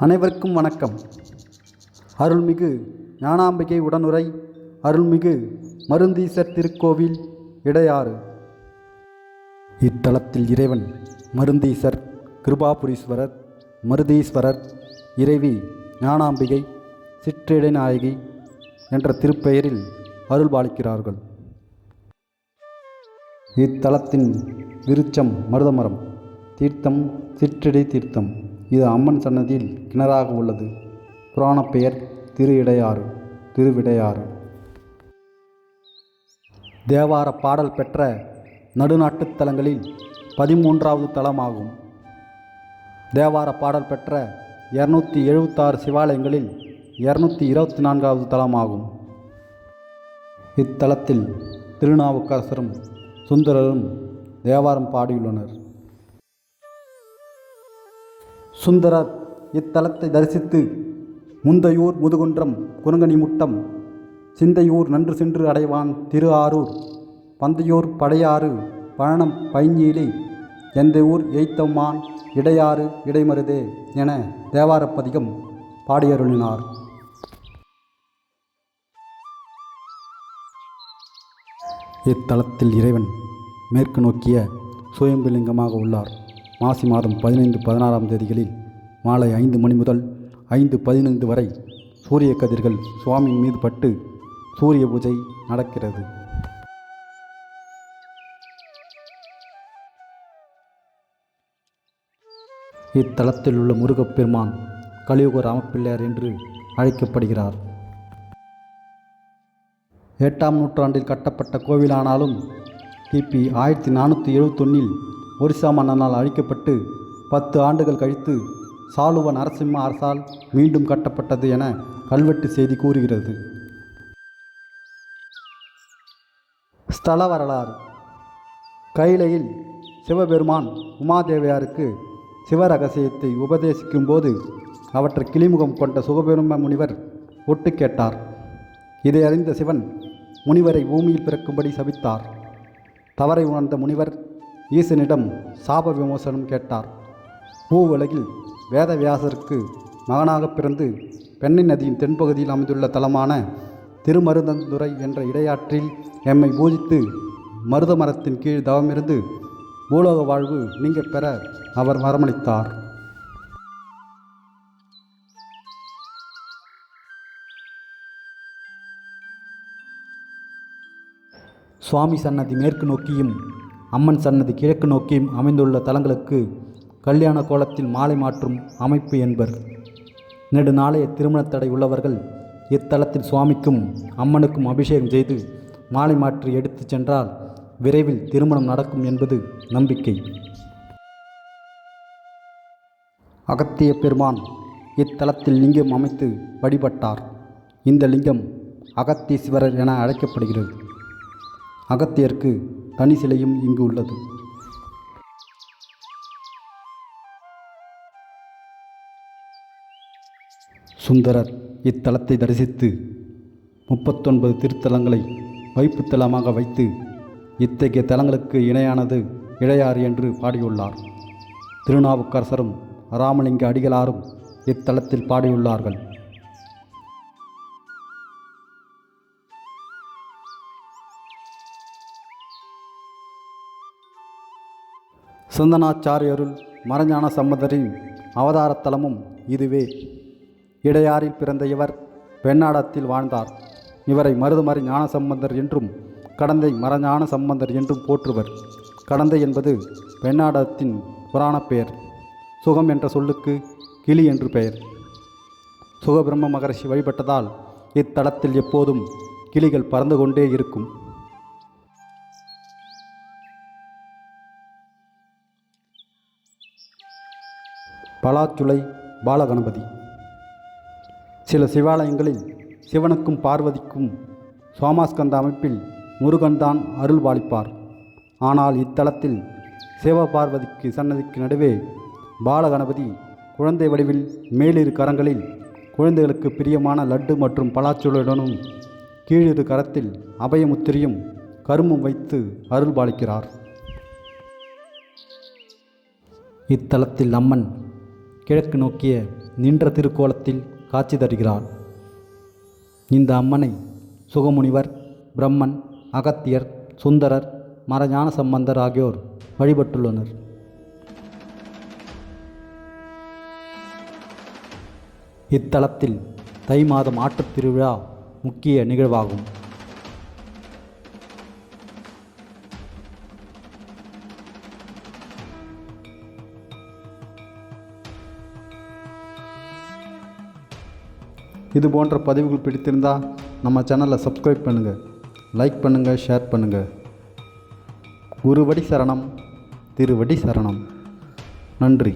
அனைவருக்கும் வணக்கம். அருள்மிகு ஞானாம்பிகை உடனுரை அருள்மிகு மருந்தீசர் திருக்கோவில் இடையாறு. இத்தலத்தில் இறைவன் மருந்தீசர் கிருபாபுரீஸ்வரர் மருதீஸ்வரர் இறைவி ஞானாம்பிகை சிற்றிடைநாயகி என்ற திருப்பெயரில் அருள்பாலிக்கிறார்கள். இத்தலத்தின் விருச்சம் மருதமரம் தீர்த்தம் சிற்றிடை தீர்த்தம். இது அம்மன் சன்னதியில் கிணறாக உள்ளது. புராணப் பெயர் திரு இடையாறு திருவிடையாறு. தேவார பாடல் பெற்ற நடுநாட்டுத் தலங்களில் பதிமூன்றாவது தலமாகும். தேவார பாடல் பெற்ற இரநூத்தி எழுபத்தாறு சிவாலயங்களில் இரநூத்தி இருபத்தி நான்காவது தலமாகும். இத்தலத்தில் திருநாவுக்கரசரும் சுந்தரரும் தேவாரம் பாடியுள்ளனர். சுந்தரர் இத்தலத்தை தரிசித்து முந்தையூர் முதுகுன்றம் குரங்கணிமுட்டம் சிந்தையூர் நன்று சென்று அடைவான் திரு ஆரூர் பந்தையூர் படையாறு பழனம் பைஞ்சீலி எந்த ஊர் எய்த்தம்மான் இடையாறு இடைமருதே என தேவாரப்பதிகம் பாடியருளினார். இத்தலத்தில் இறைவன் மேற்கு நோக்கிய சுயம்புலிங்கமாக உள்ளார். மாசி மாதம் பதினைந்து பதினாறாம் தேதிகளில் மாலை ஐந்து மணி முதல் ஐந்து பதினைந்து வரை சூரிய கதிர்கள் சுவாமியின் மீது பட்டு சூரிய பூஜை நடக்கிறது. இத்தலத்தில் உள்ள முருகப்பெருமான் கலியுக ராமப்பிள்ளையார் என்று அழைக்கப்படுகிறார். எட்டாம் நூற்றாண்டில் கட்டப்பட்ட கோவிலானாலும் கிபி ஆயிரத்தி நானூற்றி எழுபத்தொன்னில் ஒரிசா மன்னனால் அழிக்கப்பட்டு பத்து ஆண்டுகள் கழித்து சாலுவ நரசிம்ம அரசால் மீண்டும் கட்டப்பட்டது என கல்வெட்டு செய்தி கூறுகிறது. ஸ்தல வரலாறு. கைலையில் சிவபெருமான் உமாதேவியாருக்கு சிவரகசியத்தை உபதேசிக்கும் போது அவற்றை கிளிமுகம் கொண்ட சுகபெரும முனிவர் ஒட்டு கேட்டார். இதை அறிந்த சிவன் முனிவரை பூமியில் பிறக்கும்படி சபித்தார். தவறை உணர்ந்த முனிவர் ஈசனிடம் சாப விமோசனம் கேட்டார். பூவுலகில் வேதவியாசருக்கு மகனாக பிறந்து பெண்ணை நதியின் தென்பகுதியில் அமைந்துள்ள தலமான திருமருதந்துறை என்ற இடையாற்றில் எம்மை பூஜித்து மருத மரத்தின் கீழ் தவமிருந்து பூலோக வாழ்வு நீங்க பெற அவர் வரமளித்தார். சுவாமி சன்னதி மேற்கு நோக்கியும் அம்மன் சன்னதி கிழக்கு நோக்கியும் அமைந்துள்ள தலங்களுக்கு கல்யாண கோலத்தில் மாலை மாற்றும் அமைப்பு என்பர். நெடுநாளைய திருமணத் தடை உள்ளவர்கள் இத்தலத்தில் சுவாமிக்கும் அம்மனுக்கும் அபிஷேகம் செய்து மாலை மாற்றி எடுத்துச் சென்றால் விரைவில் திருமணம் நடக்கும் என்பது நம்பிக்கை. அகத்திய பெருமான் இத்தலத்தில் லிங்கம் அமைத்து வழிபட்டார். இந்த லிங்கம் அகத்தீஸ்வரர் என அழைக்கப்படுகிறது. அகத்தியருக்கு தனி சிலையும் இங்கு உள்ளது. சுந்தரர் இத்தலத்தை தரிசித்து முப்பத்தொன்பது திருத்தலங்களை வைப்புத்தலமாக வைத்து இத்தகைய தலங்களுக்கு இணையானது இடையாறு என்று பாடியுள்ளார். திருநாவுக்கரசரும் ராமலிங்க அடிகளாரும் இத்தலத்தில் பாடியுள்ளார்கள். சிந்தனாச்சாரியருள் மறைஞான சம்பந்தரின் அவதாரத்தலமும் இதுவே. இடையாரில் பிறந்த இவர் பெண்ணாடத்தில் வாழ்ந்தார். இவரை மருதுமறை ஞானசம்பந்தர் என்றும் கடந்தை மரஞான சம்பந்தர் என்றும் போற்றுவர். கடந்தை என்பது பெண்ணாடத்தின் புராணப் பெயர். சுகம் என்ற சொல்லுக்கு கிளி என்று பெயர். சுகபிரம்ம மகரிஷி வழிபட்டதால் இத்தலத்தில் எப்போதும் கிளிகள் பறந்து கொண்டே இருக்கும். பலாச்சுளை பாலகணபதி. சில சிவாலயங்களில் சிவனுக்கும் பார்வதிக்கும் சோமாஸ்கந்த அமைப்பில் முருகன்தான் அருள் பாலிப்பார். ஆனால் இத்தலத்தில் சிவபார்வதிக்கு சன்னதிக்கு நடுவே பாலகணபதி குழந்தை வடிவில் மேலிரு கரங்களில் குழந்தைகளுக்கு பிரியமான லட்டு மற்றும் பலாச்சுளுடனும் கீழிரு கரத்தில் அபயமுத்திரியும் கரும்பும் வைத்து அருள் பாலிக்கிறார். இத்தலத்தில் அம்மன் கிழக்கு நோக்கிய நின்ற திருக்கோலத்தில் காட்சி தருகிறாள். இந்த அம்மனை சுகமுனிவர் பிரம்மன் அகத்தியர் சுந்தரர் மரஞான சம்பந்தர் ஆகியோர் வழிபட்டுள்ளனர். இத்தலத்தில் தை மாதம் ஆட்டுத் திருவிழா முக்கிய நிகழ்வாகும். இது போன்ற பதிவுகள் பிடித்திருந்தால் நம்ம சேனலை சப்ஸ்கிரைப் பண்ணுங்கள் லைக் பண்ணுங்கள் ஷேர் பண்ணுங்கள் ஒரு வடி சரணம் திருவடி சரணம். நன்றி.